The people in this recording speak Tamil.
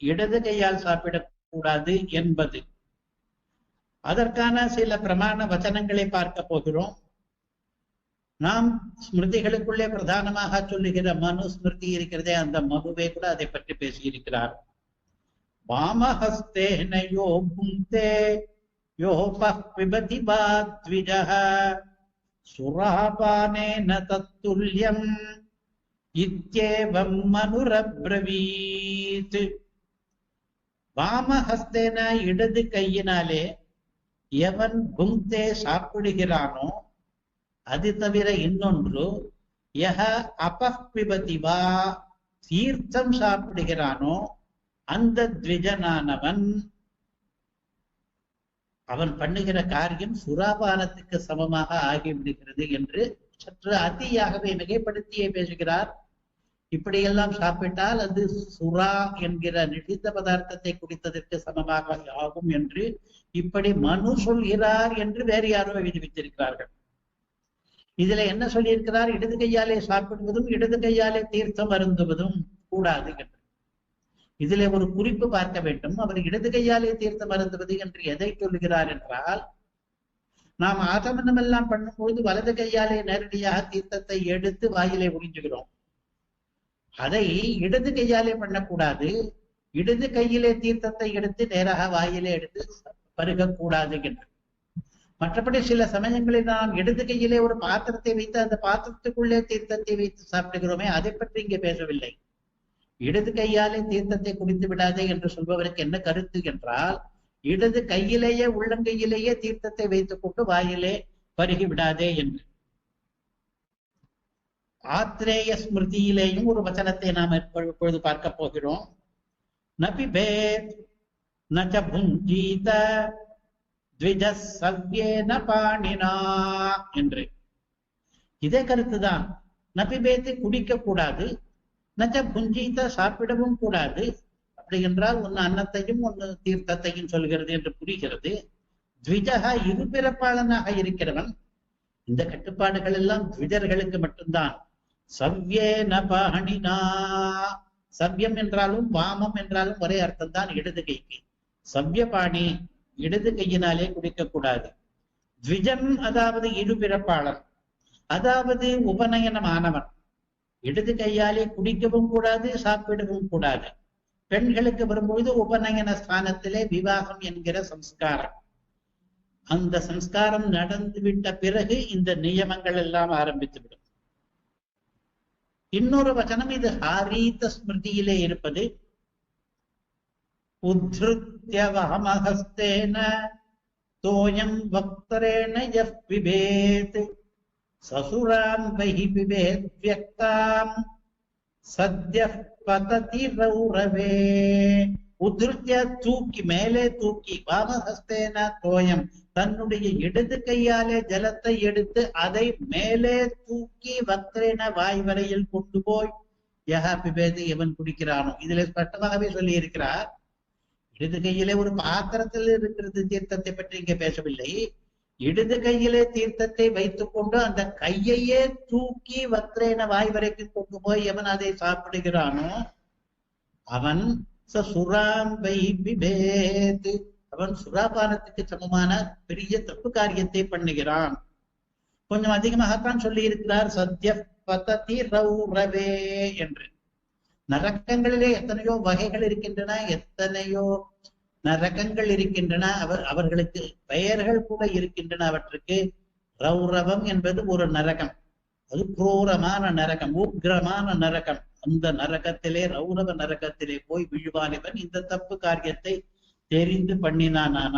இடது கையால் சாப்பிடக்கூடாது என்பது. அதற்கான சில பிரமாண வச்சனங்களை பார்க்க போகிறோம். நாம் ஸ்மிருதிகளுக்குள்ளே பிரதானமாக சொல்லுகிற மனு ஸ்மிருதி இருக்கிறதே அந்த மனுவே கூட அதை பற்றி பேசியிருக்கிறார். வாமஹஸ்தேன யோ புங்கே யோபः பிபதி வா சுராபானேன தத்துல்யம் இத்யேவம் மனுரப்ரவீத். வாமஹஸ்தேன இடது கையினாலே எவன் புங்கே சாப்பிடுகிறானோ அது தவிர இன்னொன்று யஹ அபிபதி வா தீர்த்தம் சாப்பிடுகிறானோ அந்த த்விஜனானவன் அவன் பண்ணுகிற காரியம் சுராபானத்துக்கு சமமாக ஆகிவிடுகிறது என்று சற்று அதியாகவே மிகைப்படுத்தியே பேசுகிறார். இப்படியெல்லாம் சாப்பிட்டால் அது சுறா என்கிற நிஷித்த பதார்த்தத்தை குடித்ததற்கு சமமாக ஆகும் என்று இப்படி மனு சொல்கிறார் என்று வேறு யாரோ விதிவித்திருக்கிறார்கள் இதுல என்ன சொல்லியிருக்கிறார்? இடது கையாலே சாப்பிடுவதும் இடது கையாலே தீர்த்தம் அருந்துவதும் கூடாது என்று. இதுல ஒரு குறிப்பு பார்க்க வேண்டும். அவர் இடது கையாலே தீர்த்தம் அருந்துவது என்று எதை சொல்லுகிறார் என்றால் நாம் ஆசமனம் எல்லாம் பண்ணும்போது வலது கையாலே நேரடியாக தீர்த்தத்தை எடுத்து வாயிலே உறிஞ்சுகிறோம். அதை இடது கையாலே பண்ணக்கூடாது. இடது கையிலே தீர்த்தத்தை எடுத்து நேராக வாயிலே எடுத்து பருகக்கூடாது என்று. மற்றபடி சில சமயங்களில் நாம் இடது கையிலே ஒரு பாத்திரத்தை வைத்து அந்த பாத்திரத்துக்குள்ளே தீர்த்தத்தை வைத்து சாப்பிடுகிறோமே அதை பற்றி இங்கே பேசவில்லை. இடது கையாலே தீர்த்தத்தை குடித்து விடாதே என்று சொல்பவருக்கு என்ன கருத்து என்றால் இடது கையிலேயே உள்ளங்கையிலேயே தீர்த்தத்தை வைத்துக் கொண்டு வாயிலே பருகி விடாதே என்று. ஆத்ரேய ஸ்மிருதியிலேயும் ஒரு வச்சனத்தை நாம் இப்பொழுது பார்க்க போகிறோம். நபிபேத் நச்ச புஞ்சீத த்விஜ சவ்யேன பாணினா என்று. இதே கருத்துதான். நபிபேத்தை குடிக்க கூடாது நச்ச புஞ்சீத சாப்பிடவும் கூடாது. அப்படி என்றால் ஒன்னு அன்னத்தையும் ஒன்னு தீர்த்தத்தையும் சொல்கிறது என்று புரிகிறது. த்விஜகா இருபிறப்பாளனாக இருக்கிறவன் இந்த கட்டுப்பாடுகள் எல்லாம் த்விஜர்களுக்கு மட்டும்தான். சவ்யேன பாணினா. சவ்யம் என்றாலும் வாமம் என்றாலும் ஒரே அர்த்தம் தான் இடது கைக்கு சவ்யபாணி இடது கையினாலே குடிக்க கூடாது த்விஜம் அதாவது இருபிறப்பாளன் அதாவது உபநயனமானவன் இடது கையாலே குடிக்கவும் கூடாது சாப்பிடவும் கூடாது. பெண்களுக்கு வரும்பொழுது உபநயன ஸ்தானத்திலே விவாகம் என்கிற சம்ஸ்காரம். அந்த சம்ஸ்காரம் நடந்து விட்ட பிறகு இந்த நியமங்கள் எல்லாம் ஆரம்பித்து விடும் இன்னொரு வசனம் இது ஹாரீத ஸ்மிருதியிலே இருப்பது. உத்ருத்தியவஹமஹஸ்தேன தோயம் வக்தரேண யஃப் பிபேத் சசுராம் பஹி பிபேத் வியக்தாம். சத்யப் பததி ரௌரவே. உதிர்த்திய தூக்கி மேலே தூக்கி வாமஹஸ்தேன தோயம் தன்னுடைய இடது கையாலே ஜலத்தை எடுத்து அதை மேலே தூக்கி வக்ரேன வாய் வரையில் கொண்டு போய் யஹா பிபேதி எவன் குடிக்கிறானோ. இதுல ஸ்பஷ்டமாகவே சொல்லி இருக்கிறார் இடது கையிலே ஒரு பாத்திரத்தில் இருக்கிறது தீர்த்தத்தை பற்றி இங்கே பேசவில்லை. இடது கையிலே தீர்த்தத்தை வைத்துக் கொண்டு அந்த கையையே தூக்கி வக்ரேன வாய் வரைக்கும் கொண்டு போய் எவன் அதை சாப்பிடுகிறானோ அவன் ச பிபேத் அவன் சுராபானத்துக்கு சமமான பெரிய தப்பு காரியத்தை பண்ணுகிறான். கொஞ்சம் அதிகமாகத்தான் சொல்லி இருக்கிறார் சத்ய பததி ரௌரவே என்று. நரக்கங்களிலே எத்தனையோ வகைகள் இருக்கின்றன எத்தனையோ நரகங்கள் இருக்கின்றன. அவர் அவர்களுக்கு பெயர்கள் கூட இருக்கின்றன அவற்றுக்கு. ரௌரவம் என்பது ஒரு நரகம். அது குரூரமான நரகம் உக்ரமான நரகம். அந்த நரகத்திலே ரௌரவ நரகத்திலே போய் விழுவான் இவன். இந்த தப்பு காரியத்தை தெரிந்து பண்ணினான்.